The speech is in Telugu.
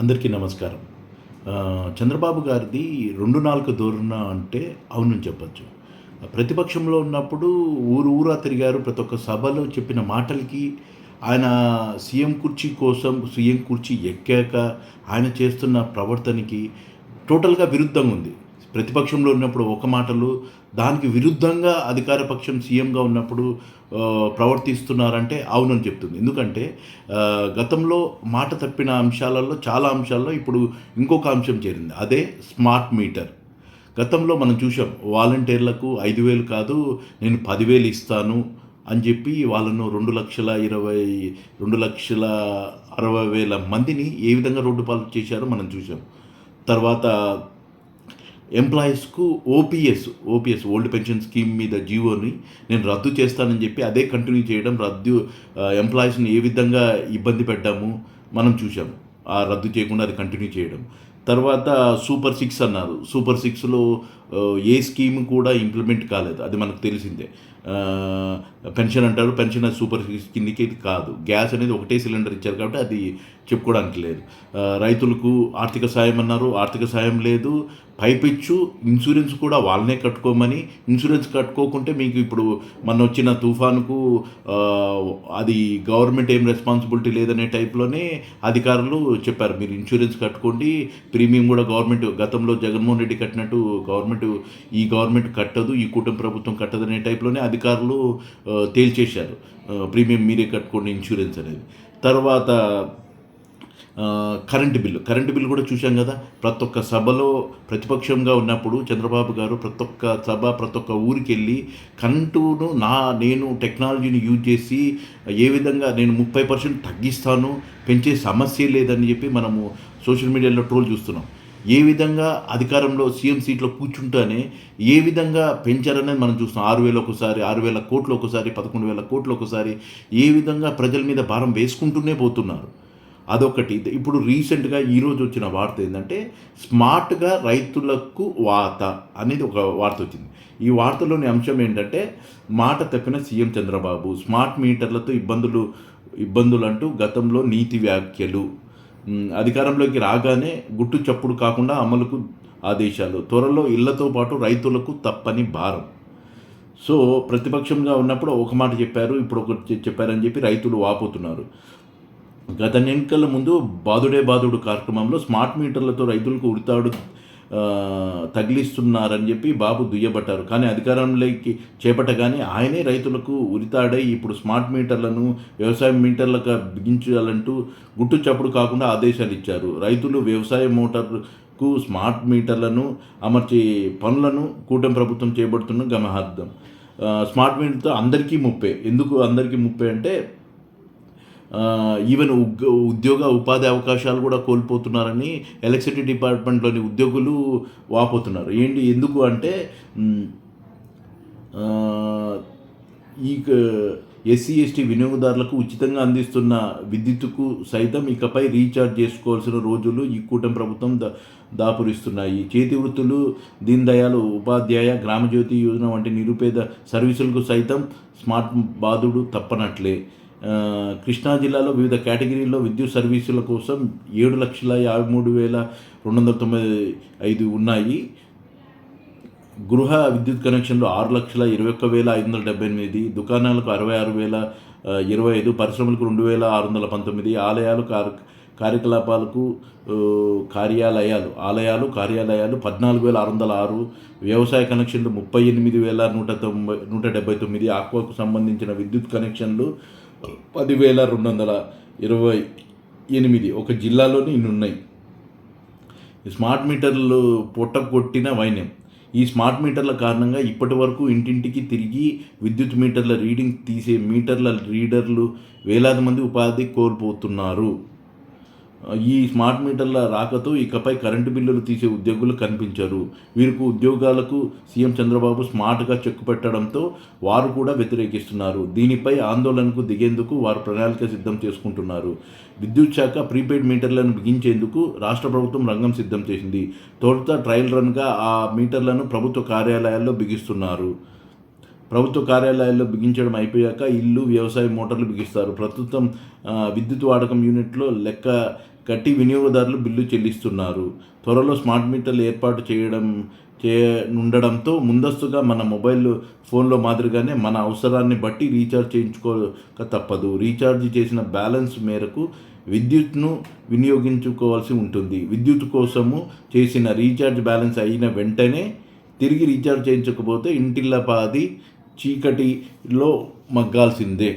అందరికీ నమస్కారం. చంద్రబాబు గారిది రెండు నాలుగు ధోరణ అంటే అవునని చెప్పచ్చు. ప్రతిపక్షంలో ఉన్నప్పుడు ఊరు ఊరా తిరిగారు ప్రతి ఒక్క సభలో చెప్పిన మాటలకి ఆయన సీఎం కుర్చీ కోసం సీఎం కుర్చీ ఎక్కాక ఆయన చేస్తున్న ప్రవర్తనకి టోటల్గా విరుద్ధంగా ఉంది. ప్రతిపక్షంలో ఉన్నప్పుడు ఒక మాటలు దానికి విరుద్ధంగా అధికార పక్షం సీఎంగా ఉన్నప్పుడు ప్రవర్తిస్తున్నారంటే అవునని చెప్తుంది. ఎందుకంటే గతంలో మాట తప్పిన అంశాలలో చాలా అంశాల్లో ఇప్పుడు ఇంకొక అంశం చేరింది. అదే స్మార్ట్ మీటర్. గతంలో మనం చూసాం వాలంటీర్లకు ఐదు వేలు కాదు నేను పదివేలు ఇస్తాను అని చెప్పి వాళ్ళను రెండు లక్షల ఇరవై రెండు లక్షల అరవై వేల మందిని ఏ విధంగా రోడ్డు పాలు చేశారో మనం చూసాం తర్వాత ఎంప్లాయీస్కు OPS OPS old pension scheme మీద జీవోని నేను రద్దు చేస్తానని చెప్పి అదే కంటిన్యూ చేయడం రద్దు ఎంప్లాయీస్ని ఏ విధంగా ఇబ్బంది పెట్టాము మనం చూసాము ఆ రద్దు చేయకుండా అది కంటిన్యూ చేయడం. తర్వాత సూపర్ సిక్స్ అన్నారు. సూపర్ సిక్స్లో ఏ స్కీమ్ కూడా ఇంప్లిమెంట్ కాలేదు. అది మనకు తెలిసిందే. పెన్షన్ అంటారు. పెన్షన్ అది సూపర్ సిక్స్ కిందకి కాదు. గ్యాస్ అనేది ఒకటే సిలిండర్ ఇచ్చారు కాబట్టి అది చెప్పుకోవడానికి లేదు. రైతులకు ఆర్థిక సాయం అన్నారు. ఆర్థిక సాయం లేదు. పైపిచ్చు. ఇన్సూరెన్స్ కూడా వాళ్ళనే కట్టుకోమని. ఇన్సూరెన్స్ కట్టుకోకుంటే మీకు ఇప్పుడు మన వచ్చిన తుఫానుకు అది గవర్నమెంట్ ఏం రెస్పాన్సిబిలిటీ లేదనే టైప్లోనే అధికారులు చెప్పారు. మీరు ఇన్సూరెన్స్ కట్టుకోండి. ప్రీమియం కూడా గవర్నమెంట్ గతంలో జగన్మోహన్ రెడ్డి కట్టినట్టు గవర్నమెంట్ ఈ గవర్నమెంట్ కట్టదు ఈ కూటమి ప్రభుత్వం కట్టదు అనే టైప్లోనే అధికారులు తేల్చేశారు. ప్రీమియం మీరే కట్టుకోండి ఇన్సూరెన్స్ అనేది. తర్వాత కరెంటు బిల్లు. కరెంటు బిల్లు కూడా చూశాం కదా ప్రతి ఒక్క సభలో ప్రతిపక్షంగా ఉన్నప్పుడు చంద్రబాబు గారు ప్రతి ఒక్క సభ ప్రతి ఒక్క ఊరికి వెళ్ళి కరెంటును నా నేను టెక్నాలజీని యూజ్ చేసి ఏ విధంగా నేను ముప్పై పర్సెంట్ తగ్గిస్తాను పెంచే సమస్య లేదని చెప్పి మనము సోషల్ మీడియాలో ట్రోల్ చూస్తున్నాం. ఏ విధంగా అధికారంలో సీఎం సీట్లో కూర్చుంటానే ఏ విధంగా పెంచారనేది మనం చూస్తున్నాం. ఆరు వేలు ఒకసారి ఆరు వేల కోట్లు ఒకసారి పదకొండు వేల కోట్లు ఒకసారి ఏ విధంగా ప్రజల మీద భారం వేసుకుంటూనే పోతున్నారు. అదొకటి. ఇప్పుడు రీసెంట్గా ఈరోజు వచ్చిన వార్త ఏంటంటే స్మార్ట్గా రైతులకు వాత అనేది ఒక వార్త వచ్చింది. ఈ వార్తలోని అంశం ఏంటంటే మాట తప్పిన సీఎం చంద్రబాబు స్మార్ట్ మీటర్లతో ఇబ్బందులు ఇబ్బందులు అంటూ గతంలో నీతి వ్యాఖ్యలు అధికారంలోకి రాగానే గుట్టు చప్పుడు కాకుండా అమలుకు ఆదేశాలు. త్వరలో ఇళ్ళతో పాటు రైతులకు తప్పని భారం. సో ప్రతిపక్షంగా ఉన్నప్పుడు ఒక మాట చెప్పారు ఇప్పుడు ఒకటి చెప్పారని చెప్పి రైతులు వాపోతున్నారు. గత ఎన్నికల ముందు బాదుడే బాదుడు కార్యక్రమంలో స్మార్ట్ మీటర్లతో రైతులకు ఉడతాడు తగిలిస్తున్నారని చెప్పి బాబు దుయ్యబట్టారు. కానీ అధికారంలోకి చేపట్టగానే ఆయనే రైతులకు ఉరితాడై ఇప్పుడు స్మార్ట్ మీటర్లను వ్యవసాయ మీటర్లకు బిగించాలంటూ గుట్టు చప్పుడు కాకుండా ఆదేశాలు ఇచ్చారు. రైతులు వ్యవసాయ మోటార్కు స్మార్ట్ మీటర్లను అమర్చే పనులను కూటమి ప్రభుత్వం చేపడుతున్న గమనార్థం స్మార్ట్ మీటర్తో అందరికీ ముప్పే. ఎందుకు అందరికీ ముప్పే అంటే ఈవెన్ ఉద్యోగ ఉపాధి అవకాశాలు కూడా కోల్పోతున్నారని ఎలక్ట్రిసిటీ డిపార్ట్మెంట్లోని ఉద్యోగులు వాపోతున్నారు. ఏంటి ఎందుకు అంటే ఈ ఎస్సీ ఎస్టీ వినియోగదారులకు ఉచితంగా అందిస్తున్న విద్యుత్తుకు సైతం ఇకపై రీఛార్జ్ చేసుకోవాల్సిన రోజులు ఈ కూటమి ప్రభుత్వం దా దాపురిస్తున్నాయి. చేతి వృత్తులు దీన్ దయాళ్ ఉపాధ్యాయ గ్రామజ్యోతి యోజన వంటి నిరుపేద సర్వీసులకు సైతం స్మార్ట్ బాధుడు తప్పనట్లే. కృష్ణా జిల్లాలో వివిధ కేటగిరీల్లో విద్యుత్ సర్వీసుల కోసం ఏడు లక్షల యాభై మూడు వేల రెండు వందల తొంభై ఐదు ఉన్నాయి. గృహ విద్యుత్ కనెక్షన్లు ఆరు లక్షల ఇరవై ఒక్క వేల ఐదు వందల డెబ్బై ఎనిమిది దుకాణాలకు అరవై ఆరు వేల ఇరవై ఐదు పరిశ్రమలకు రెండు వేల ఆరు వందల పంతొమ్మిది ఆలయాలు కార్ కార్యకలాపాలకు కార్యాలయాలు ఆలయాలు కార్యాలయాలు పద్నాలుగు వేల ఆరు వందల ఆరు వ్యవసాయ కనెక్షన్లు ముప్పై ఎనిమిది వేల నూట తొంభై నూట డెబ్బై తొమ్మిది ఆక్వాకు సంబంధించిన విద్యుత్ కనెక్షన్లు పదివేల రెండు వందల ఇరవై ఎనిమిది ఒక జిల్లాలోనే ఇన్ని ఉన్నాయి స్మార్ట్ మీటర్లు పొట్ట కొట్టిన వైన్యం. ఈ స్మార్ట్ మీటర్ల కారణంగా ఇప్పటి వరకు ఇంటింటికి తిరిగి విద్యుత్ మీటర్ల రీడింగ్ తీసే మీటర్ల రీడర్లు వేలాది మంది ఉపాధి కోల్పోతున్నారు. ఈ స్మార్ట్ మీటర్ల రాకతో ఇకపై కరెంటు బిల్లులు తీసే ఉద్యోగులు కనిపించరు. వీరికి ఉద్యోగాలకు సీఎం చంద్రబాబు స్మార్ట్గా చెక్కు పెట్టడంతో వారు కూడా వ్యతిరేకిస్తున్నారు. దీనిపై ఆందోళనకు దిగేందుకు వారు ప్రణాళిక సిద్ధం చేసుకుంటున్నారు. విద్యుత్ శాఖ ప్రీపెయిడ్ మీటర్లను బిగించేందుకు రాష్ట్ర ప్రభుత్వం రంగం సిద్ధం చేసింది. తొలుత ట్రయల్ రన్గా ఆ మీటర్లను ప్రభుత్వ కార్యాలయాల్లో బిగిస్తున్నారు. ప్రభుత్వ కార్యాలయాల్లో బిగించడం అయిపోయాక ఇల్లు వ్యవసాయ మోటార్లు బిగిస్తారు. ప్రస్తుతం విద్యుత్ వాడకం యూనిట్లో లెక్క కట్టి వినియోగదారులు బిల్లు చెల్లిస్తున్నారు. త్వరలో స్మార్ట్ మీటర్లు ఏర్పాటు చేయడం చేయనుండడంతో ముందస్తుగా మన మొబైల్ ఫోన్లో మాదిరిగానే మన అవసరాన్ని బట్టి రీఛార్జ్ చేయించుకోక తప్పదు. రీఛార్జ్ చేసిన బ్యాలెన్స్ మేరకు విద్యుత్ను వినియోగించుకోవాల్సి ఉంటుంది. విద్యుత్ కోసము చేసిన రీఛార్జ్ బ్యాలెన్స్ అయిన వెంటనే తిరిగి రీఛార్జ్ చేయించకపోతే ఇంటిల్లపాది చీకటిలో మగ్గాల్సిందే.